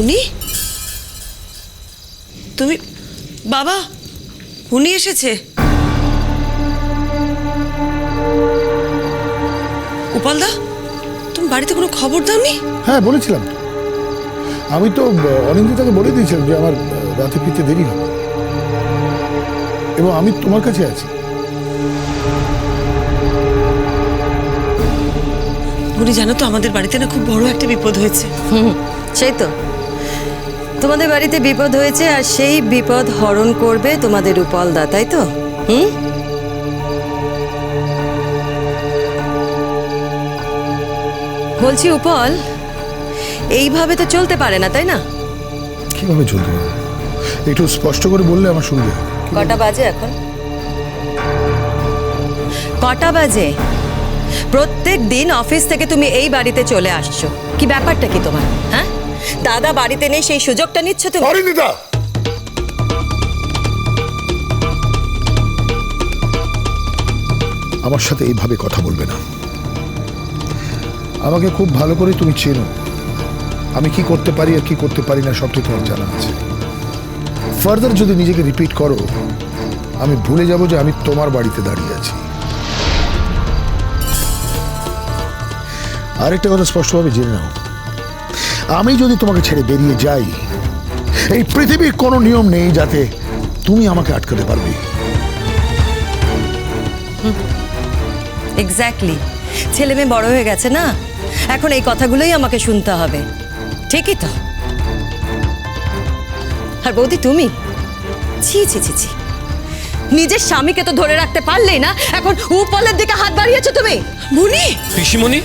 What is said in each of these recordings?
উনি তুমি বাবা উনি এসেছে। উপালদা তুমি বাড়িতে কোনো খবর দাওনি? হ্যাঁ বলেছিলাম। তো আমি তো অনিন্দিতাকে বলে দিয়েছিলাম যে আমার রাতে ফিরতে দেরি হবে। এবং আমি তোমার কাছে আছি। উনি জানো তো আমাদের বাড়িতে না খুব বড় একটা বিপদ হয়েছে। হুম, সেই তো। তোমাদের বাড়িতে বিপদ হয়েছে আর সেই বিপদ হরণ করবে তোমাদের উপলদা তাই তো? হুম? বলছি উপল এইভাবে তো চলতে পারে না তাই না? কীভাবে চলতে পারব একটু স্পষ্ট করে বললে আমার সুবিধা কটা বাজে এখন? কটা বাজে? প্রত্যেক দিন অফিস থেকে তুমি এই বাড়িতে চলে আসছো। কি ব্যাপারটা কি তোমার হ্যাঁ? দাদা বাড়িতে নেই, সেই সুযোগটা নিচ্ছ তুমি? আমার সাথে এইভাবে কথা বলবে না। আমাকে খুব ভালো করে তুমি চেনো। আমি কি করতে পারি আর কি করতে পারি না সবটাই তোমার জানা আছে। ফার্দার যদি নিজেকে রিপিট করো, আমি ভুলে যাব যে আমি তোমার বাড়িতে দাঁড়িয়ে আছি। আরেকটা কথা স্পষ্টভাবে জেনে নাও। আমি যদি তোমাকে ছেড়ে বেরিয়ে যাই এই পৃথিবীর কোনো নিয়ম নেই যাতে তুমি আমাকে আটকাতে পারবে। এক্স্যাক্টলি ছেলে মেয়ে বড় হয়ে গেছে না? এখন এই কথাগুলোই আমাকে শুনতে হবে। ঠিকই তো? আর বৌদি তুমি? ছি ছি ছি ছি। নিজের স্বামীকে তো ধরে রাখতে পারলেই না? এখন উপলের দিকে হাত বাড়িয়েছো তুমি? মুনি? পিসিমণি?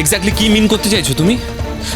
এক্স্যাক্টলি কি মিন করতে চাইছো তুমি?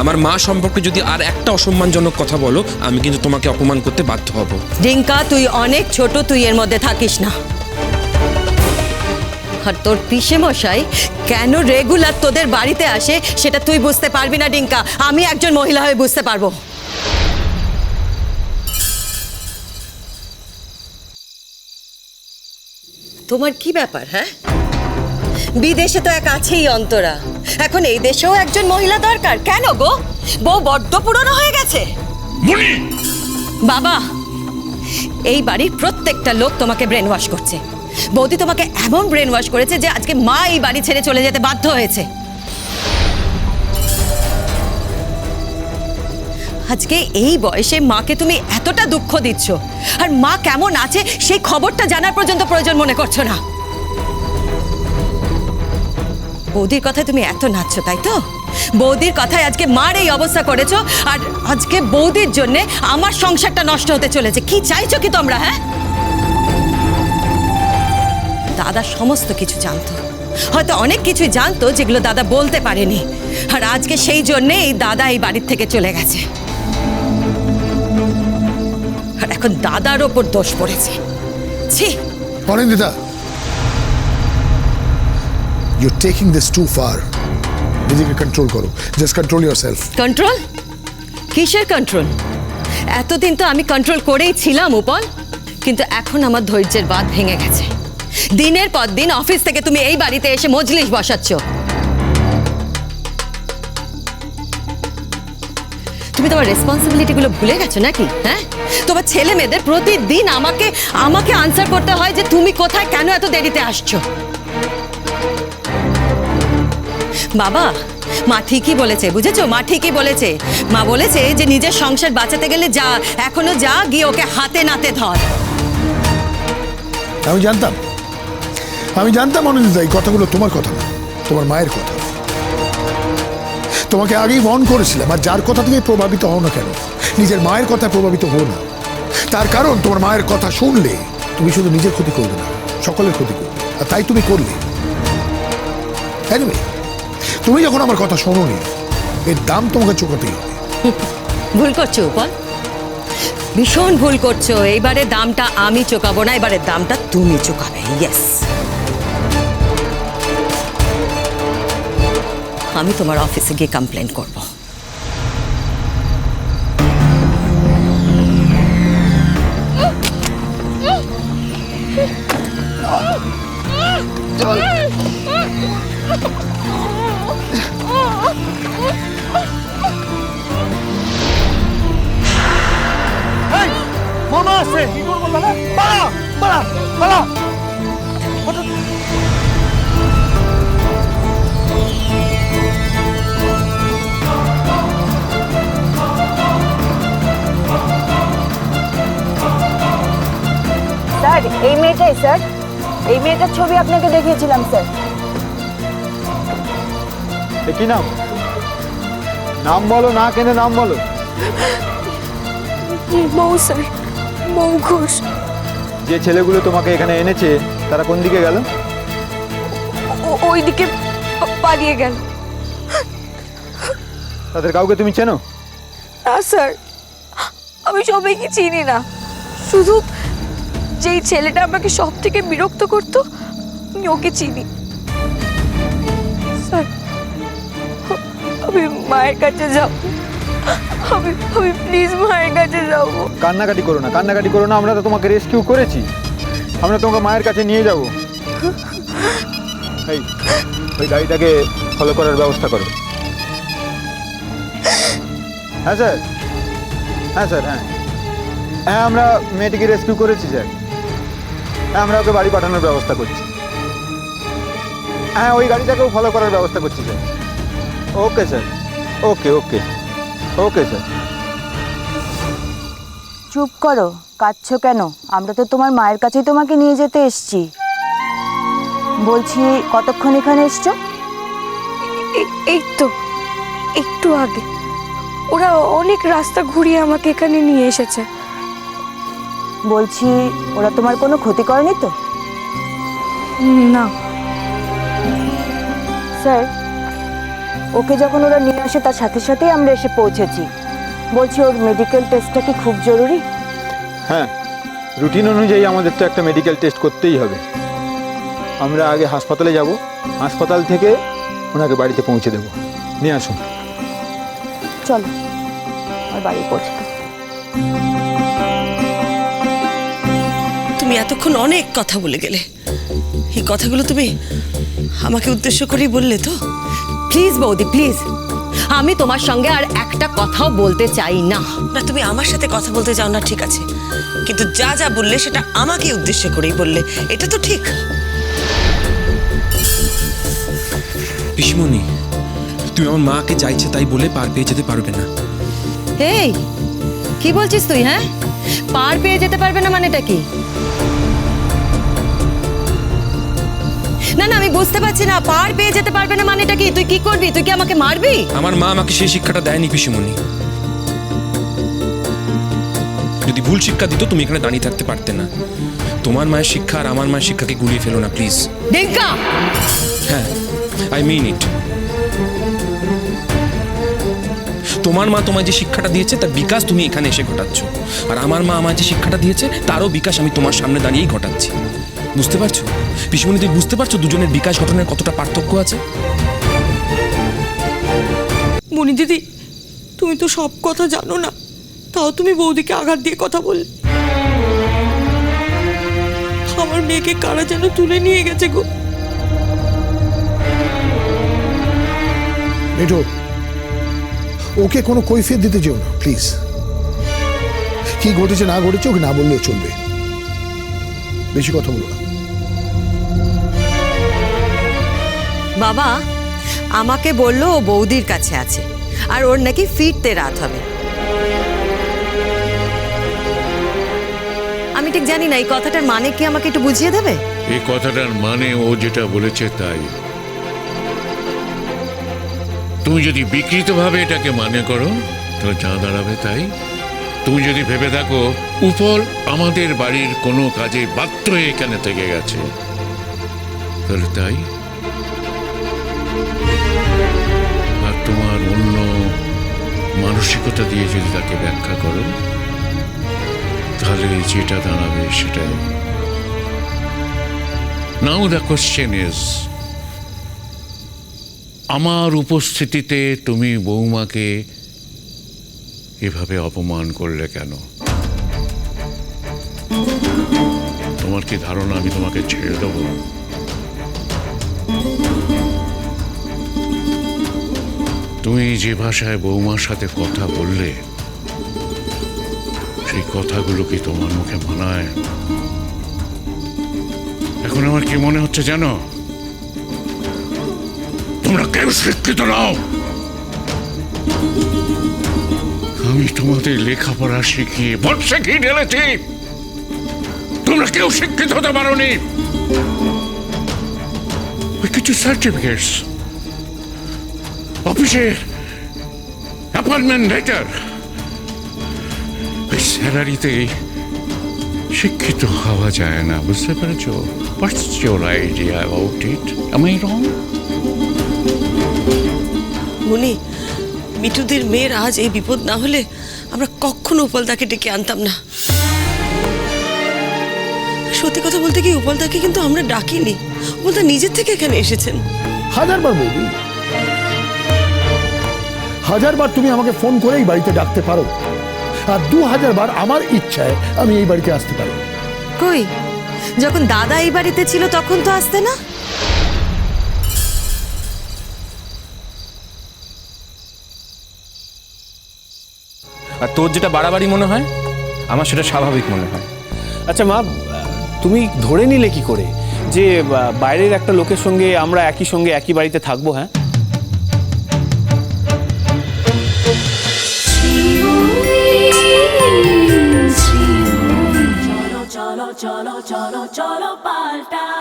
আমার মা সম্পর্কে যদি আর একটা অসম্মানজনক কথা বলো, আমি কিন্তু তোমাকে অপমান করতে বাধ্য হব। ডিঙ্কা তুই অনেক ছোট, তুই এর মধ্যে থাকিস না। আর তোর পিসে মশাই কেন রেগুলার তোদের বাড়িতে আসে, সেটা তুই বুঝতে পারবি না ডিঙ্কা আমি একজন মহিলা হয়ে বুঝতে পারব। তোমার কি ব্যাপার হ্যাঁ? বিদেশে তো এক আছেই অন্তরা। এখন এই দেশেও একজন মহিলা দরকার। কেন গো? বউ বড্ড পুরনো হয়ে গেছে। বাবা এই বাড়ির প্রত্যেকটা লোক তোমাকে ব্রেন ওয়াশ করছে। বৌদি তোমাকে এমন ব্রেন ওয়াশ করেছে যে আজকে মা এই বাড়ি ছেড়ে চলে যেতে বাধ্য হয়েছে। আজকে এই বয়সে মাকে তুমি এতটা দুঃখ দিচ্ছ। আর মা কেমন আছে সেই খবরটা জানার পর্যন্ত প্রয়োজন মনে করছ না। বৌদির কথায় তুমি এত নাচছো, তাই তো? বৌদির কথায় আজকে মার এই অবস্থা করেছ, আর আজকে বৌদির জন্য আমার সংসারটা নষ্ট হতে চলেছে। কি চাইছো কি তোমরা হ্যাঁ? দাদা সমস্ত কিছু জানতো। হয়তো অনেক কিছুই জানতো যেগুলো দাদা বলতে পারেনি। আর আজকে সেই জন্যে এই দাদা এই বাড়ির থেকে চলে গেছে। আর এখন দাদার ওপর দোষ পড়েছে। ছি! Anindita you taking this too far নিজেকে কন্ট্রোল করো। Just control yourself control কিসের কন্ট্রোল এতদিন তো আমি কন্ট্রোল করেই ছিলাম, উপল। কিন্তু এখন আমার ধৈর্যের বাঁধ ভেঙে গেছে। দিনের পর দিন অফিস থেকে তুমি এই বাড়িতে এসে মজলিস বসাচ্ছ। তুমি তোমার রেসপন্সিবিলিটিগুলো ভুলে গেছো নাকি? হ্যাঁ? তোমার ছেলে মেয়েদের প্রতিদিন আমাকে আমাকে আনসার করতে হয় যে তুমি কোথায় কেন এত দেরিতে আসছো? বাবা মা ঠিকই বলেছে বুঝেছ? মা ঠিকই বলেছে। মা বলেছে যে নিজের সংসার বাঁচাতে গেলে যা এখনও যা গিয়ে ওকে হাতে নাতে ধর। আমি জানতাম। আমি জানতাম অনিন্দিতা এই কথাগুলো তোমার কথা না তোমার মায়ের কথা। তোমাকে আগেই মন করেছিলাম আর যার কথা থেকে প্রভাবিত হও না কেন নিজের মায়ের কথা প্রভাবিত হও না। তার কারণ তোমার মায়ের কথা শুনলে তুমি শুধু নিজের ক্ষতি করবে না সকলের ক্ষতি করবে আর তাই তুমি করলে। Anyway, তুমি যখন আমার কথা শোনোনি এর দাম তোমাকে চোকাতেই হবে। ভুল করছ উপল। ভীষণ ভুল করছ। এইবারে দামটা আমি চোকাবো না এবারে দামটা তুমি চোকাবে ইয়েস আমি তোমার অফিসে গিয়ে কমপ্লেন করব। আসছে পালা পালা পালা স্যার এই মেয়েটাই স্যার। এই মেয়েটার ছবি আপনাকে দেখিয়েছিলাম স্যার। এ কি নাম? নাম বলো না কেনে নাম বলো। মৌ স্যার। মৌ যে ছেলেগুলো তোমাকে এখানে এনেছে তারা কোন দিকে গেল? ওইদিকে পালিয়ে গেল। তাদের কাউকে তুমি চেনো? না স্যার। আমি সবাইকে চিনি না। শুধু যেই ছেলেটা আমাকে সব থেকে বিরক্ত করতো আমি ওকে চিনি। স্যার আমি মায়ের কাছে যাব। আমি আমি প্লিজ মায়ের কাছে যাব। কান্নাকাটি করো না, কান্নাকাটি করো না, আমরা তো তোমাকে রেস্কিউ করেছি। আমরা তোমাকে মায়ের কাছে নিয়ে যাব। এই, ওই গাড়িটাকে ফলো করার ব্যবস্থা করো। হ্যাঁ স্যার। হ্যাঁ স্যার হ্যাঁ। হ্যাঁ আমরা মেয়েটিকে রেস্কিউ করেছি, স্যার। হ্যাঁ আমরা ওকে বাড়ি পাঠানোর ব্যবস্থা করছি। হ্যাঁ ওই গাড়িটাকেও ফলো করার ব্যবস্থা করছি, sir. Okay sir. Okay okay. Okay sir চুপ করো কাঁদছো কেন? আমরা তো তোমার মায়ের কাছেই তোমাকে নিয়ে যেতে এসছি। বলছি কতক্ষণ এখানে এসছো? এই তো একটু আগে। ওরা অনেক রাস্তা ঘুরিয়ে আমাকে এখানে নিয়ে এসেছে। বলছি ওরা তোমার কোনো ক্ষতি করেনি তো? না। স্যার ওকে যখন ওরা নিয়ে আসে তার সাথে সাথেই আমরা এসে পৌঁছেছি। বলছি ওর মেডিকেল টেস্টটা কি খুব জরুরি? হ্যাঁ রুটিন অনুযায়ী আমাদের তো একটা মেডিকেল টেস্ট করতেই হবে। আমরা আগে হাসপাতালে যাব হাসপাতাল থেকে ওনাকে বাড়িতে পৌঁছে দেবো। নিয়ে আসুন। চলো আর বাড়ি পৌঁছে তুমি এতক্ষণ অনেক কথা বলে গেলে। এই কথাগুলো তুমি আমাকে উদ্দেশ্য করেই বললে তো? প্লিজ বৌদি প্লিজ আমি তোমার সঙ্গে আর একটা কথাও বলতে চাই না। না তুমি আমার সাথে কথা বলতে চাও না ঠিক আছে। কিন্তু যা যা বললে সেটা আমাকে উদ্দেশ্য করেই বললে এটা তো ঠিক। পিসমণি তুমি আমার মাকে চাইছে তাই বলে পার পেয়ে যেতে পারবে না। এই কি বলছিস তুই হ্যাঁ? পার পেয়ে যেতে পারবে না মানেটা কি? না না আমি বুঝতে পারছি না। পার পেয়ে যেতে পারবে না মানেটা কি? তুই কি করবি? তুই কি আমাকে মারবি? আমার মা আমাকে সেই শিক্ষাটা দেয়নি পিসমণি। যদি ভুল শিক্ষা দিত তুমি এখানে দাঁড়িয়ে থাকতে পারতে না। তোমার মায়ের শিক্ষা আর আমার মায়ের শিক্ষাকে গুলিয়ে ফেলো না প্লিজ ডিঙ্কা হ্যাঁ আই মিন ইট তোমার মা তোমায় যে শিক্ষাটা দিয়েছে তার বিকাশ তুমি এখানে এসে ঘটাচ্ছ। আর আমার মা আমায় যে শিক্ষাটা দিয়েছে তারও বিকাশ আমি তোমার সামনে দাঁড়িয়েই ঘটাচ্ছি। বুঝতে পারছ? পিসমণি তুমি বুঝতে পারছ দুজনের বিকাশ ঘটনার কতটা পার্থক্য আছে? মনি দিদি তুমি তো সব কথা জানো না। তাও তুমি বৌদিকে আঘাত দিয়ে কথা বললে। আমার মেয়েকে কারা যেন তুলে নিয়ে গেছে গো। মিঠু ওকে কোনো কৈফিয়ত দিতে যেও না প্লিজ কি ঘটেছে না ঘটেছে ওকে না বললেও চলবে। বেশি কথা বলো না। বাবা, আমাকে বলল ও বৌদির কাছে আছে, আর ওর নাকি ফিরতে রাত হবে। আমি ঠিক জানি না, এই কথাটার মানে কি আমাকে একটু বুঝিয়ে দেবে? এই কথাটার মানে ও যেটা বলেছে তাই। তুমি যদি বিকৃতভাবে এটাকে মানে করো, তাহলে যা দাঁড়াবে তাই। তুমি যদি ভেবে থাকো উপর আমাদের বাড়ির কোনো কাজে বাধ্য এখানে থেকে গেছে, তাহলে তাই। আর তোমার অন্য মানসিকতা দিয়ে যদি তাকে ব্যাখ্যা করো, তাহলে যেটা দাঁড়াবে সেটাই। নাও দ্য কোশ্চেন ইজ আমার উপস্থিতিতে তুমি বৌমাকে এভাবে অপমান করলে কেন? তোমার কি ধারণা আমি তোমাকে ছেড়ে দেবো? তুমি যে ভাষায় বৌমার সাথে কথা বললে, সেই কথাগুলো কি তোমার মুখে মানায়? এখন আমার কি মনে হচ্ছে জানো? তোমরা কেউ শিক্ষিত নাও। আমি তোমাদের লেখাপড়া শিখিয়ে ভোট শিখিয়ে ঢেলেছি। তোমরা কেউ শিক্ষিত হতে পারো নি কিছু সার্টিফিকেটস অফিসে অ্যাপয়েন্টমেন্ট লেটার। ওই স্যালারিতেই শিক্ষিত হওয়া যায় না বুঝতে পেরেছ? What's your idea about it am I wrong Moni মিঠুদের মেয়ের আজ এই বিপদ না হলে আমরা কখনো উপলদাকে ডেকে আনতাম না। সত্যি কথা বলতে কি উপলদাকে কিন্তু আমরা ডাকিনি। উপলদা নিজের থেকে এখানে এসেছেন। হাজারবার বৌদি হাজারবার তুমি আমাকে ফোন করেই বাড়িতে ডাকতে পারো। আর দু হাজারবার আমার ইচ্ছায় আমি এই বাড়িতে আসতে পারি। কই? যখন দাদা এই বাড়িতে ছিল তখন তো আসতে না? আর তোর যেটা বাড়াবাড়ি মনে হয় আমার সেটা স্বাভাবিক মনে হয়। আচ্ছা মা তুমি ধরে নিলে কি করে যে বাইরের একটা লোকের সঙ্গে আমরা একই সঙ্গে একই বাড়িতে থাকব হ্যাঁ? চলো চলো চলো পাল্টা।